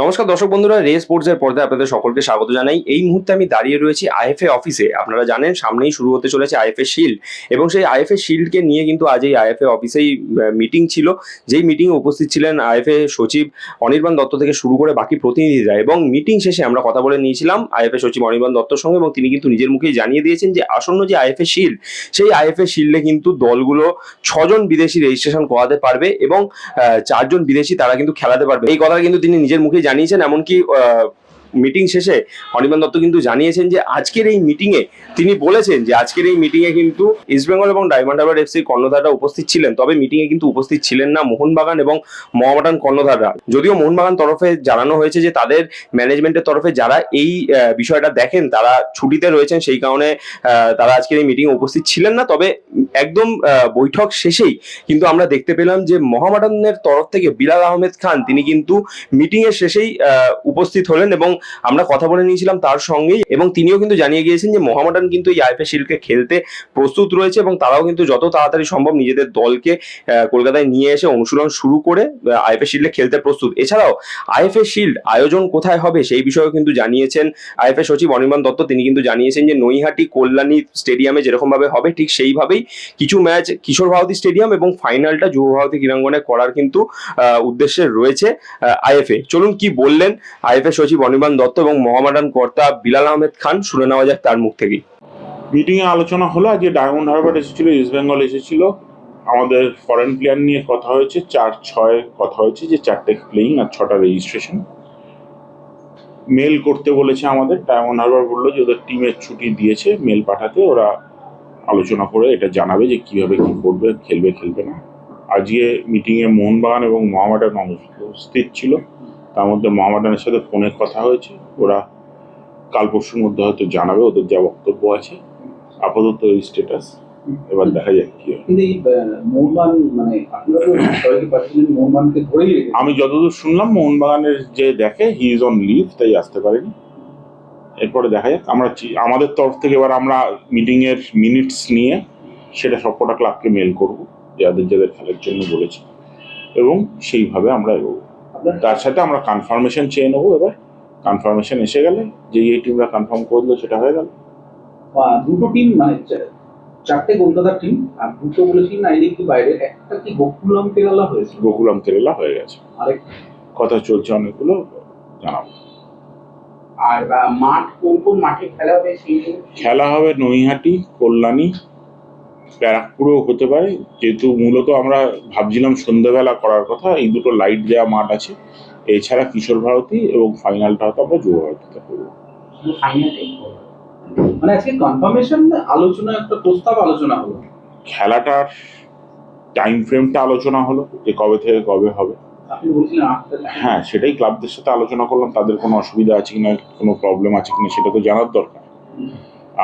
নমস্কার দর্শক বন্ধুরা রে স্পোর্টস এর পর্দায় আপনাদের সকলকে স্বাগত জানাই। এই মুহূর্তে আমি দাঁড়িয়ে রয়েছি আইএফএ অফিসে। আপনারা জানেন, সামনেই শুরু হতে চলেছে আইএফএ শিল্ড। এবং সেই আইএফএ শিল্ডকে নিয়ে কিন্তু আজ এই আইএফএ অফিসেই মিটিং ছিল। যেই মিটিংয়ে উপস্থিত ছিলেন আইএফএ সচিব অনির্বাণ দত্ত থেকে শুরু করে বাকি প্রতিনিধিরা। এবং মিটিং শেষে আমরা কথা বলে নিয়েছিলাম আইএফএ সচিব অনির্বাণ দত্তর সঙ্গে এবং তিনি কিন্তু নিজের মুখেই জানিয়ে দিয়েছেন যে, আসন্ন যে আইএফএ শিল্ড, সেই আইএফএ শিল্ডে কিন্তু দলগুলো ছজন বিদেশি রেজিস্ট্রেশন করাতে পারবে এবং চারজন বিদেশি তারা কিন্তু খেলাতে পারবে। এই কথা কিন্তু তিনি নিজের মুখেই জানিয়েছেন এমনকি মিটিং শেষে অনির্বাণ দত্ত কিন্তু জানিয়েছেন যে আজকের এই মিটিংয়ে তিনি বলেছেন যে আজকের এই মিটিংয়ে কিন্তু ইস্টবেঙ্গল এবং ডায়মন্ড হারবার এফসির কর্ণধাররা উপস্থিত ছিলেন। তবে মিটিংয়ে কিন্তু উপস্থিত ছিলেন না মোহনবাগান এবং মহামাটান কর্ণধাররা। যদিও মোহনবাগান তরফে জানানো হয়েছে যে তাদের ম্যানেজমেন্টের তরফে যারা এই বিষয়টা দেখেন, তারা ছুটিতে রয়েছেন, সেই কারণে তারা আজকের এই মিটিংয়ে উপস্থিত ছিলেন না। তবে একদম বৈঠক শেষেই কিন্তু আমরা দেখতে পেলাম যে মহামাটানের তরফ থেকে বিলাল আহমেদ খান, তিনি কিন্তু মিটিং এর শেষেই উপস্থিত হলেন এবং আমরা কথা বলে নিয়েছিলাম তার সঙ্গেই এবং তিনিও কিন্তু জানিয়ে গিয়েছেন যে মহামাটান কিন্তু এই আইএফএ শিল্ডকে খেলতে প্রস্তুত রয়েছে এবং তারাও কিন্তু যত তাড়াতাড়ি সম্ভব নিজেদের দলকে কলকাতায় নিয়ে এসে অনুশীলন শুরু করে আইএফএ শিল্ডে খেলতে প্রস্তুত। এছাড়াও আইএফএ শিল্ড আয়োজন কোথায় হবে সেই বিষয়েও কিন্তু জানিয়েছেন আইএফএ সচিব অনির্বাণ দত্ত। তিনি কিন্তু জানিয়েছেন যে নৈহাটি কল্যাণী স্টেডিয়ামে যেরকম ভাবে হবে, ঠিক সেইভাবেই কিছু ম্যাচ কিশোর ভারতী স্টেডিয়াম এবং ফাইনালটা যুব ভারতী ক্রীড়াঙ্গনে করার কিন্তু উদ্দেশ্যে রয়েছে আইএফএ চলুন কি বললেন আইএফএ সচিব অনির্বাণ দত্ত এবং মহামাডান কর্তা বিলাল আহমেদ খান শুনে নেওয়া যাক তার মুখ থেকেই। মিটিং এ আলোচনা হলো, আজকে ডায়মন্ড হারবার এসেছিল, ইস্ট বেঙ্গল এসেছিল। আমাদের ফরেন প্লেয়ার নিয়ে কথা হয়েছে, চার ছয় কথা হয়েছে যে চারটে প্লেয়িং আর ছটা রেজিস্ট্রেশন মেল করতে বলেছে আমাদের, ডায়মন্ড হারবার বলল যে ওদের টিমের ছুটি দিয়েছে মেল পাঠাতে, ওরা আলোচনা করে এটা জানাবে যে কীভাবে কি করবে, খেলবে খেলবে না। আজকে মিটিংয়ে মোহনবাগান এবং মোহামেডান উপস্থিত ছিল। তার মধ্যে মোহামেডানের সাথে ফোনে কথা হয়েছে। ওরা কাল পরশুর মধ্যে হয়তো জানাবে ওদের যা বক্তব্য আছে। আপাতত এই স্ট্যাটাস এবার দেখা যাক কি মানে আমি যতদূর শুনলাম মোহনবাগানের যে দেখে হি ইজ অন লিভ তাই আসতে পারেনি। এরপরে দেখা যাক আমরা আমাদের তরফ থেকে এবার আমরা মিটিং এর মিনিটস নিয়ে সেটা সবকটা ক্লাবকে মেল করব যাদের যাদের খেলার জন্য বলেছি। এবং সেইভাবে আমরা এগোবো। তার সাথে আমরা কনফার্মেশন চেয়ে নেব এবার। কনফার্মেশন এসে গেলে যে এই টিমরা কনফার্ম করল সেটা হয়ে গেল। দুটো টিম মানে চারটে কলকাতার টিম আর দুটো বলেছি না এদিক বাইরে। একটা কি গোকুলাম কেরালা হয়েছে? গোকুলাম কেরালা হয়ে গেছে। আরেক কথা চলছে অনেকগুলো জানাব। আর মাঠ কোন কোন মাঠে খেলা হবে সেই খেলা হবে নৈহাটি কল্যাণী ব্যারাকপুরেও হতে পারে। যেহেতু মূলত আমরা ভাবছিলাম সন্ধ্যাবেলা করার কথা এই দুটো লাইট দেওয়া মাঠ আছে। এছাড়া কিশোর ভারতী এবং ফাইনালটা হয়তো আমরা যুব ভারতীতে করব। মানে আজকে কনফার্মেশন আলোচনা একটা প্রস্তাব আলোচনা হলো। খেলাটার টাইম ফ্রেমটা আলোচনা হলো যে কবে থেকে কবে হবে। হ্যাঁ সেটাই ক্লাবদের সাথে আলোচনা করলাম তাদের কোনো অসুবিধা আছে কিনা কোনো প্রবলেম আছে কিনা সেটা তো জানার দরকার।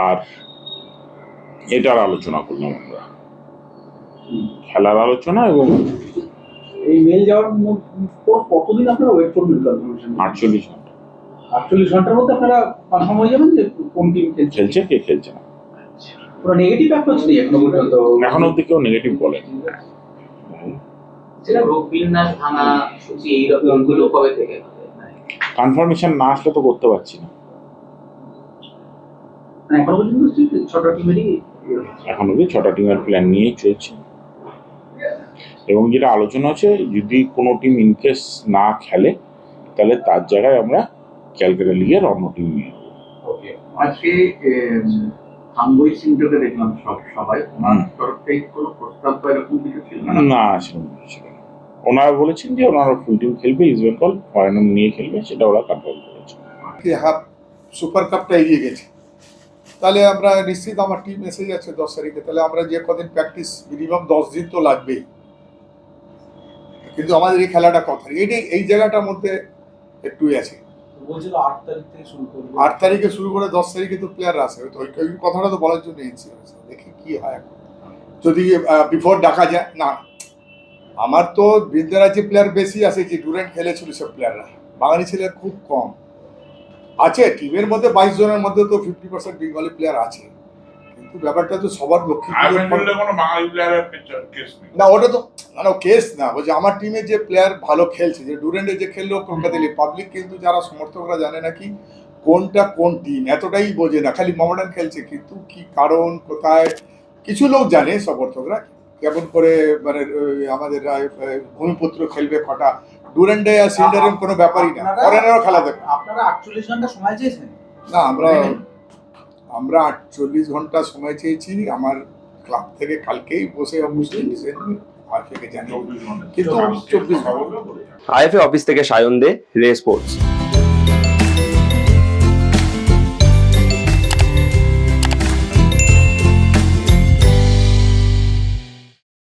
আর এটার আলোচনা করলাম আমরা। খেলার আলোচনা এবং এই মেল যাওয়ার পর কতদিন আপনারা ওয়েট করবেন আটচল্লিশ ঘণ্টা। আটচল্লিশ ঘণ্টার মধ্যে আপনারা কনফার্ম হয়ে যাবেন যে কোন টিম খেলছে? খেলছে কে খেলছে না। পুরো নেগেটিভ অ্যাপ্রোচ নেই এখনও পর্যন্ত। এখন অব্দি কেউ নেগেটিভ বলেনি। সেটা রোগ বিন্যাস ভাঙা সূচি এইরকমগুলো কবে থেকে? কনফার্মেশন না আসলে তো করতে পারছি না। মানে এখনও পর্যন্ত ছটা টিমেরই এখন অব্দি ছটা টিমের প্ল্যান নিয়েই চলছে। এবং যেটা আলোচনা আছে যদি কোনো টিম ইনকেস না খেলে তাহলে তার জায়গায় আমরা ক্যালকাটা লিগের অন্য টিম নিয়ে নেব। আজকে হামবই সিংটাকে দেখলাম সব সবাই। ওনার হুম। তরফ থেকে কোনো প্রস্তাব বা এরকম কিছু ছিল না? না সেরকম কিছু ছিল না। ওনারা বলেছেন যে ওনারা ফুল টিম খেলবে ইস্ট বেঙ্গল ফাইনাল নিয়ে খেলবে সেটা ওরা কনফার্ম করেছে। কি হাফ সুপার কাপটা এগিয়ে গেছে। তাহলে আমরা নিশ্চিত আমার টিম এসে যাচ্ছে দশ তারিখে। তাহলে আমরা যে কদিন প্র্যাকটিস মিনিমাম দশ দিন তো লাগবেই। কিন্তু আমাদের এই খেলাটা কথা এইটাই এই জায়গাটার মধ্যে একটু আছে। আট তারিখ শুরু করে দশ তারিখে তো প্লেয়ার আসে। তো ওই কথাটা তো বলার জন্য এসেছি দেখি কি হয় এখন। যদি বিফোর ডাকা যায় না। আমার তো বিদ্যারাজ্যে প্লেয়ার বেশি আছে যে ডুরেন্ট খেলেছিল সব প্লেয়াররা বাঙালি ছেলে খুব কম। আছে টিমের মধ্যে বাইশ জনের মধ্যে তো ফিফটি পার্সেন্ট বেঙ্গলি প্লেয়ার আছে। কিন্তু ব্যাপারটা তো সবার নেই। না ওটা তো না না কেস না। বলছে আমার টিমে যে প্লেয়ার ভালো খেলছে যে ডুরেন্টে যে খেললো কলকাতা পাবলিক কিন্তু যারা সমর্থকরা জানে না কি কোনটা কোন টিম এতটাই বোঝে না। খালি মমডান খেলছে কিন্তু কি কারণ কোথায় কিছু লোক জানে সমর্থকরা। কেমন করে মানে আমাদের ভূমিপুত্র খেলবে কটা ডুরেন্টে আর সিলিন্ডারের কোনো ব্যাপারই না। ফরেনারও খেলা দেখে আপনারা আটচল্লিশ ঘণ্টা সময় চেয়েছেন? না আমরা আমরা আটচল্লিশ ঘণ্টা সময় চেয়েছি। আমার ক্লাব থেকে কালকেই বসে ঘণ্টা। কিন্তু চব্বিশ আইএফএ অফিস থেকে সায়ন দে রে স্পোর্টস।